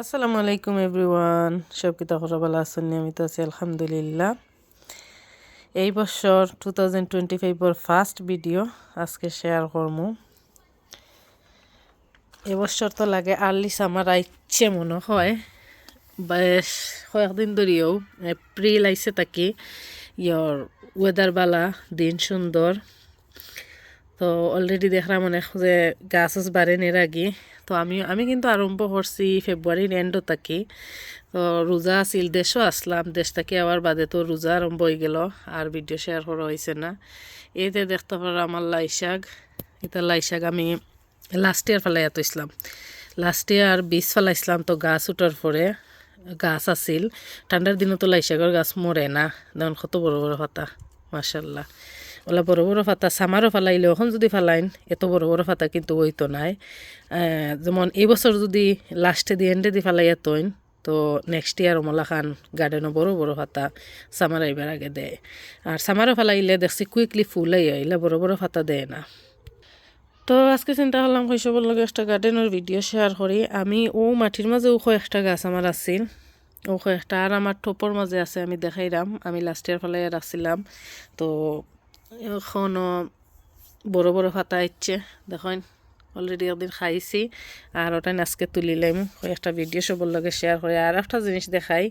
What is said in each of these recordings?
আসসালামু আলাইকুম এভরিওয়ান। সব কিতা খরা ভালো আছেন আমি তো আছি, আলহামদুলিল্লাহ। এই বছর টু থাউজেন্ড টোয়েন্টি ফাইভর ফার্স্ট ভিডিও আজকে শেয়ার করমু। এবছর তো লাগে আর্লি সামার আইচ্ছে মনে হয়। বেশ কয়েকদিন ধরিও এপ্রিল আইসে তাকি। ইয়র ওয়েদার বালা, দিন সুন্দর। তো অলরেডি দেখলাম অনেক যে গাছ বাড়েন এর আগে। তো আমি আমি কিন্তু আরম্ভ করছি ফেব্রুয়ারির এন্ডও থাকি। তো রোজা আছিল, দেশও আসলাম। দেশ থাকি আবার বাদে তো রোজা আরম্ভ হয়ে গেল, আর ভিডিও শেয়ার করা হয়েছে না। এইতে দেখতে পারো আমার লাই শাক এটা লাই শাক আমি লাস্ট ইয়ার ফেলাই এত ইসলাম লাস্ট ইয়ার বীজ ফেলাইছিলাম তো গাছ উঠার পরে। গাছ আছিল। ঠান্ডার দিনও তো লাই শাকের গাছ মরে না। যেমন কত বড় বড় পাতা মাসাল্লাহ ওলা বড় বড় ফাতা সামারও ফালাইলে এখন যদি ফালাইন, এত বড় বড় ফাতা কিন্তু হইতো নাই। যেমন এই বছর যদি লাস্টে দি এন্ডে দি ফালাইয়া তৈন তো নেক্সট ইয়ার ওমলা খান গার্ডেনও বড় বড় ফাতা সামার আইবার আগে দেয় আর সামারও ফালাইলে দেখছি কুইকলি ফুল আইলে বড় বড় ফাতা দেয় না। তো আজকে চিন্তা করলাম শৈশবর লগে একটা গার্ডেনের ভিডিও শেয়ার করি। আমি ও মাটির মাঝে ও একটা গাছ আমার আছিল। ও একটা, আর আমার টোপর মাঝে আছে, আমি দেখাইলাম আমি লাস্ট ইয়ার ফলে রাখছিলাম তো এখনও বড় বড় ফাতা ইচ্ছে দেখেন অলরেডি একদিন খাইছি, আর ওটা আজকে তুলিলাম একটা ভিডিও সবর লগে শেয়ার করে। আর একটা জিনিস দেখাই,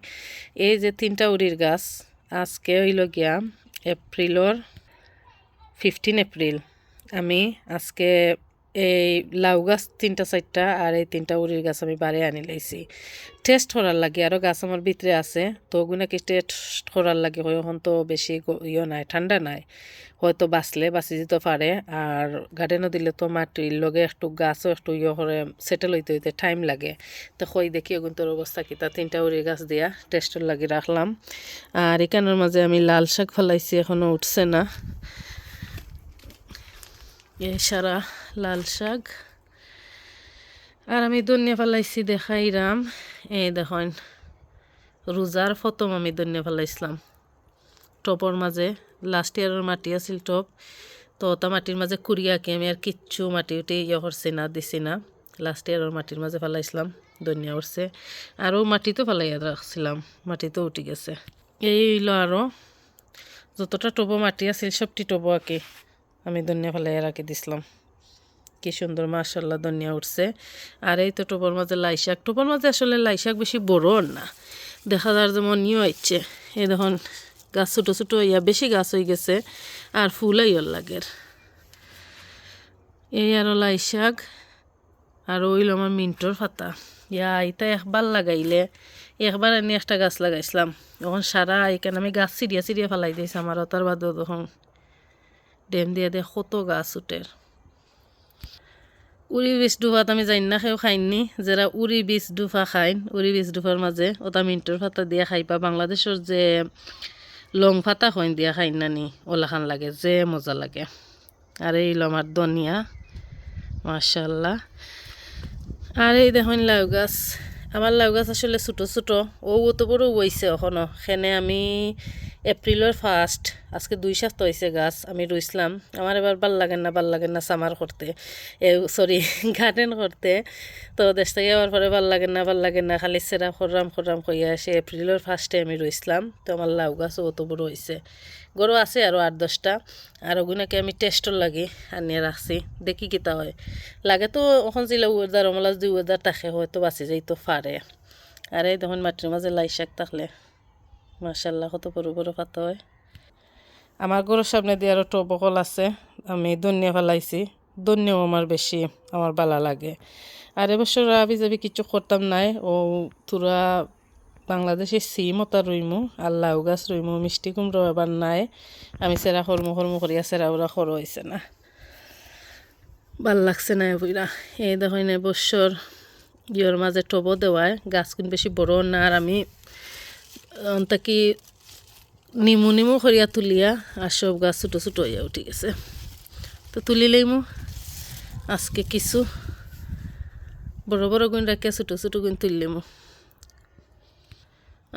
এই যে তিনটা উড়ির গাছ, আজকে হইল গিয়া এপ্রিলর ফিফটিন এপ্রিল। আমি আজকে এই লাউ গাছ তিনটা চারটা আর এই তিনটা উড়ির গাছ আমি বাড়ি আনি লাইছি। টেস্ট করার লাগে আরও গাছ আমার ভিতরে আছে, তো ওগুলো কি টেস্ট করার লাগে? এখন তো বেশি ইয়ে নাই, ঠান্ডা নাই। হয়তো বাঁচলে, বাঁচি যেতে পারে, আর গার্ডেনও দিলে তো মাটির লগে একটু গাছও একটু ইয়ে করে সেটেল হইতে হইতে টাইম লাগে। তো কই দেখি ওগুন তোর অবস্থা কিতা তিনটা উড়ির গাছ দিয়া টেস্টের লাগে রাখলাম। আর এখানের মাঝে আমি লাল শাক ফেলাইছি এখনও উঠছে না। এ সারা লাল শাক। আর আমি ধনিয়া ফেলাইছি দেখাইরাম। এই দেখেন, রোজার ফতম আমি ধনিয়া ফেলাইছিলাম। টপর মাঝে লাস্ট ইয়ারের মাটি আছিল টপ। তো ওটা মাটির মাঝে কুড়িয়াকে আমি আর কিচ্ছু মাটি উঠে ইয়ে করছি না, দিছি না। লাস্ট ইয়ারের মাটির মাঝে ফেলাইছিলাম, ধনিয়া উঠছে আরও মাটিতে ফেলাইয়া রাখছিলাম মাটিতে উঠে গেছে। এই হইল আরও, যতটা টবো মাটি আছিল সবটি টবো আঁকি। আমি ধনিয়া ফেলাই রাখি দিছিলাম। কি সুন্দর মার্শাল্লাহ ধনিয়া উঠছে। আর এই তো টোপর মাঝে লাই শাক। টোপর মাঝে আসলে লাই শাক বেশি বড় না। দেখা যার যেমন নিয়ে হচ্ছে এই দেখুন, গাছ ছোটো ছোটো ইয়া বেশি গাছ হয়ে গেছে, আর ফুল আইয়র লাগের। এই আরও লাই শাক, আর ওইল আমার মিন্টর ফাতা ইয়া এটা একবার লাগাইলে, একবার আমি একটা গাছ লাগাইছিলাম। তখন সারা এখানে আমি গাছ চিড়িয়া চিড়িয়া ফেলাই দিয়েছি আমার তার বাদেও তখন। ডেম দিয়ে দিয়ে কত গাছ উঠের উড়ি বিষ ডুফাত আমি জানি না খেয়েও খাইনি যারা উড়ি বিষ ডুফা খাইন উড়ি বিষ ডুফার মাঝে ওটা মিন্টুর ফাতা দিয়ে খাইবা বাংলাদেশের যে লং ফাতা হইন দিয়া খাইন নানি ওলাখান লাগে, যে মজা লাগে। আর এই আমার ধনিয়া মার্শাল্লাহ আর এই দেখুন লাউ গাছ আমার লাউ গাছ আসলে ছোটো ছোটো ও তো বড় বইছে এখনও সেনে আমি এপ্রিলের ফার্স্ট আজকে দুই সপ্তাহ হয়েছে গাছ, আমি রুইছিলাম আমার এবার ভালো লাগে না, ভালো লাগে না সামার করতে এ সরি গার্ডেন করতে তো দেশ থেকে আবার পরে ভালো লাগে না, ভালো লাগে না, খালি সেরা খরাম খরাম কইয়া আসে এপ্রিলের ফার্স্টে আমি রইছিলাম তো আমার লাউ গাছ অত বড় হয়েছে গরু আছে আরও আট দশটা। আর ওগুলোকে আমি টেস্টর লাগি আনিয়ে রাখছি দেখি কিতা হয়। লাগে তো ওখান ছিল ওয়েদার অমলা যদি ওয়েদার থাকে, হয়তো বাঁচি যাইতো পারে আর তখন মাটির মাঝে লাই শাক থাকলে মার্শাল্লাহ কত বড় বড় পাতা হয়। আমার গরুর সামনে দিয়ে আরও টবকল আছে, আমি ধনিয়া ফেলাইছি। ধনিয়াও আমার বেশি, আমার বালা লাগে। আর এবছর আবি যাবি কিছু করতাম নাই, ও তোরা বাংলাদেশে সিম ওটা রইমু, আর লাউ গাছ রইমু, মিষ্টি কুমড়ো এবার নাই। আমি সেরা খরমু খরমু করিয়া সেরা ওরা খর হয়েছে না। ভালো লাগছে না বুইরা। এই দেখেন এবছর ইয়র মাঝে টব দেওয়ায়, গাছ কোন বেশি বড় না, আর আমি তাকি নিমু নিমু করিয়া তুলিয়া আর সব গাছ ছোটো ছোটো হইয়া উঠে গেছে তো তুলিলেই মো। আজকে কিছু বড় বড় গুণ রাখিয়া ছোটো ছোটো গুণ তুললিমু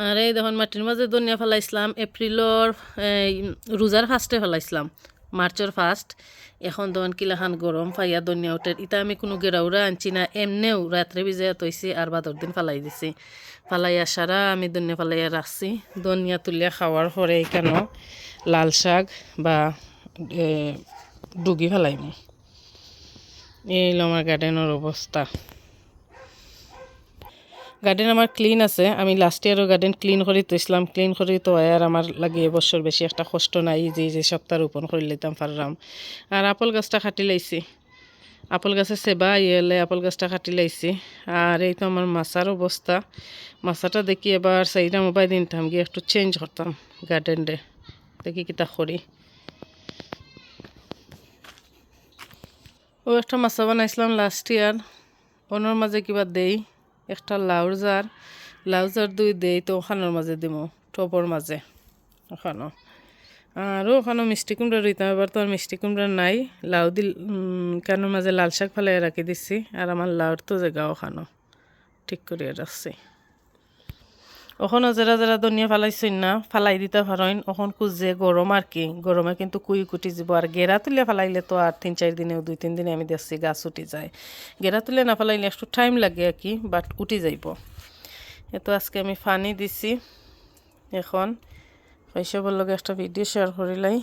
আর এই দেখুন মাটির মাঝে ধনিয়া ফেলাইছিলাম এপ্রিলর রোজার ফার্স্টে ফেলাইছিলাম। মার্চের ফার্স্ট এখন দন কিলাখান গরম ফাইয়া দনিয়া উঠের ইতা আমি কোনো গেরাউরা আনছি না, এমনেও রাত্রে ভিজাইয়া তৈছি আর বাদর দিন ফালাই দিছি। ফালাইয়া সারা আমি দনিয়া ফালাইয়া রাখছি দনিয়া তুলিয়া খাওয়ার পরে কেন লাল শাক বা ডুগি ফেলাইমু এই আমার গার্ডেনের অবস্থা গার্ডেন আমার ক্লিন আছে। আমি লাস্ট ইয়ারও গার্ডেন ক্লিন করে থৈছিলাম। ক্লিন করে তো আর আমার লাগে এবছর বেশি একটা কষ্ট নাই যে যে সপ্তাহ রোপণ করে লইতাম পারলাম আর আপল গাছটা কাটি লাইছি। আপল গাছের সেবা ইয়েলে আপল গাছটা কাটি লাইছি। আর এই তো আমার মাছার অবস্থা মাছাটা দেখি এবার চাইরা মোবাইল দিনতাম গিয়ে একটু চেঞ্জ করতাম গার্ডেনরে দেখি কিতা করি ও একটা মাছা বানাইছিলাম লাস্ট ইয়ার ওনার মাঝে কিবা দেই। একটা লাউর জার লাউ জার দুই দেই তো ওখানোর মাঝে দিমো, টপর মাঝে ওখানো। আরও ওখানে মিষ্টি কুমড়া রইতাম এবার তো আর মিষ্টি কুমড়া নাই। লাউ দিল কানোর মাঝে লাল শাক ফেলাই রাখি দিছি, আর আমার লাউর তো জায়গা ওখানো। ঠিক করিয়া রাখছি। ওখানে যারা যারা ধনিয়া ফালাইছেন না, ফালাই দিতে পারেন ওখন খুঁজে গরম আর কি? গরমে কিন্তু কুই কুটি যাব আর গেরা তুলে ফালাইলে তো আর তিন চার দিনে দুই, তিন দিনে আমি দেখছি গাছ উঠি যায়। গেরা তুলে না ফালাইলে একটু টাইম লাগে আর কি বাট উঠি যাইব। এতো আজকে আমি পানি দিছি, এখন। শৈশবের লগে একটা ভিডিও শেয়ার করিলাই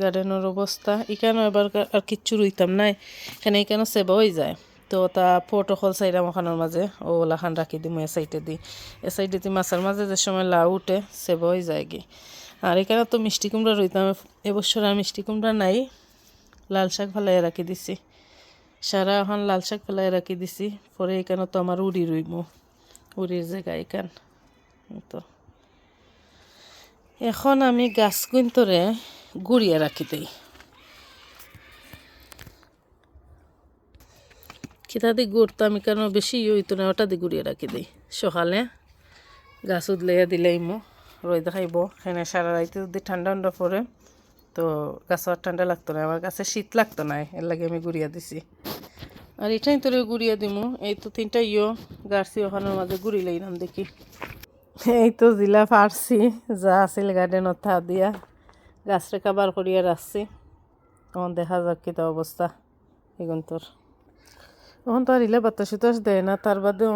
গার্ডেনের অবস্থা এখানে এবার আর কিচ্ছু রইতাম নাই এখানে এখানে সেবা হয়ে যায়। তো তা প্রোটোকল সাইডাম ওখানোর মাঝে। ও ওলাখান রাখি দিই এ সাইডে দিই এ সাইডে দিই মাছের মাঝে যে সময় লাউ উঠে সেবা হয়ে যায় কি আর এখানে তো মিষ্টি কুমড়া রইতাম। এবছর আর মিষ্টি কুমড়া নাই। লাল শাক ফেলাই রাখি দিছি। সারা এখন লাল শাক ফেলাই রাখি দিছি। পরে এখানে তো আমার উড়ি রইমো। উড়ির জায়গা এখান। তো এখন আমি গাছ গুন্তরে গুড়িয়ে রাখি দেই। খিতা দি গুড় তো আমি কেন বেশি হইতো না ওটা দি গুড়িয়ে রাখি দিই। সকালে গাছ উদলাইয়া দিলেই মো রই দেখাইব সেনে সারা রাইতে যদি ঠান্ডা ঠান্ডা পরে তো গাছ ঠান্ডা লাগতো না, আমার গাছে শীত লাগতো না, এর লাগে আমি গুড়িয়া দিছি। আর এটাই তোরে গুড়িয়া দিমু, এই তো তিনটা ইয়ো গাছছি ওখানের মাঝে গুড়ি লইলাম দেখি। এই তো জিলা পারছি যা আছিল গার্ডেনত থা দিয়া, গাছরে কাবার করিয়া রাখছি। তখন দেখা যাক কিতা অবস্থা, এগুন তোর। তখন তো আর ইলে বাতাস উতাস দেয় না, তার বাদেও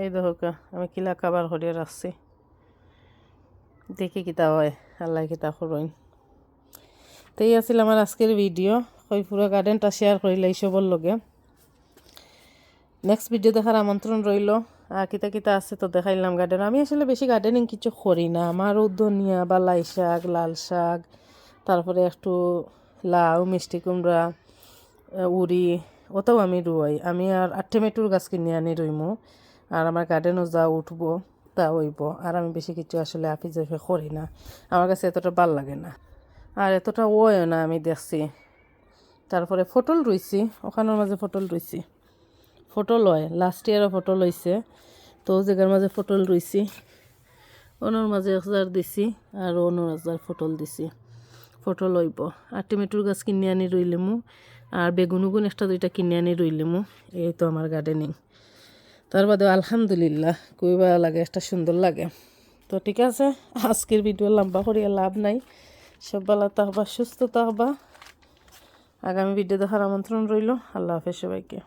এই দেখোকা আমি কিলা কাবার করিয়া রাখছি। দেখি কিতা হয়, আল্লাহ কিতা করইন তো এই আছিল আমার আজকের ভিডিও ওই পুরো গার্ডেনটা শেয়ার করিলে এইসবর লগে। নেক্সট ভিডিও দেখার আমন্ত্রণ রইল, আর কিতা কিতা আছে তো দেখাইলাম গার্ডেন আমি আসলে বেশি গার্ডেনিং কিছু করি না আমারও ধনিয়া বা লাই শাক, লাল শাক, তারপরে একটু লাউ, মিষ্টি কুমড়া উড়ি ওটাও আমি রুয়াই আমি আর আর টমেটোর গাছ কিনে আনি রইমু আর আমার গার্ডেনও যা উঠবো, তা হইব। আর আমি বেশি কিছু আসলে আফি জাফি করি না। আমার কাছে এতটা ভালো লাগে না। আর এতটা ওয়ও না আমি দেখছি। তারপরে ফটল রুইছি ওখানের মাঝে ফটল রুইছি ফটল হয় লাস্ট ইয়ারও ফটল হয়েছে তো জায়গার মাঝে ফটল রুইছি অনর মাঝে এক হাজার দিছি আর অনর হাজার ফটল দিছি। ফটল হইব। আর টমেটোর গাছ কিনে আনি রইলেমু আর বেগুন উগুন একটা দুইটা কিনে আনি রইলেমু, এই তো আমার গার্ডেনিং তার বাদে আলহামদুলিল্লাহ, খুবই ভালো লাগে, একটা সুন্দর লাগে। তো ঠিক আছে, আজকের ভিডিও লম্বা করিয়া লাভ নাই। সব ভালো থাকবা, সুস্থ থাকবা। আগামী ভিডিও দেখার আমন্ত্রণ রইল। আল্লাহ হাফেজ সবাইকে।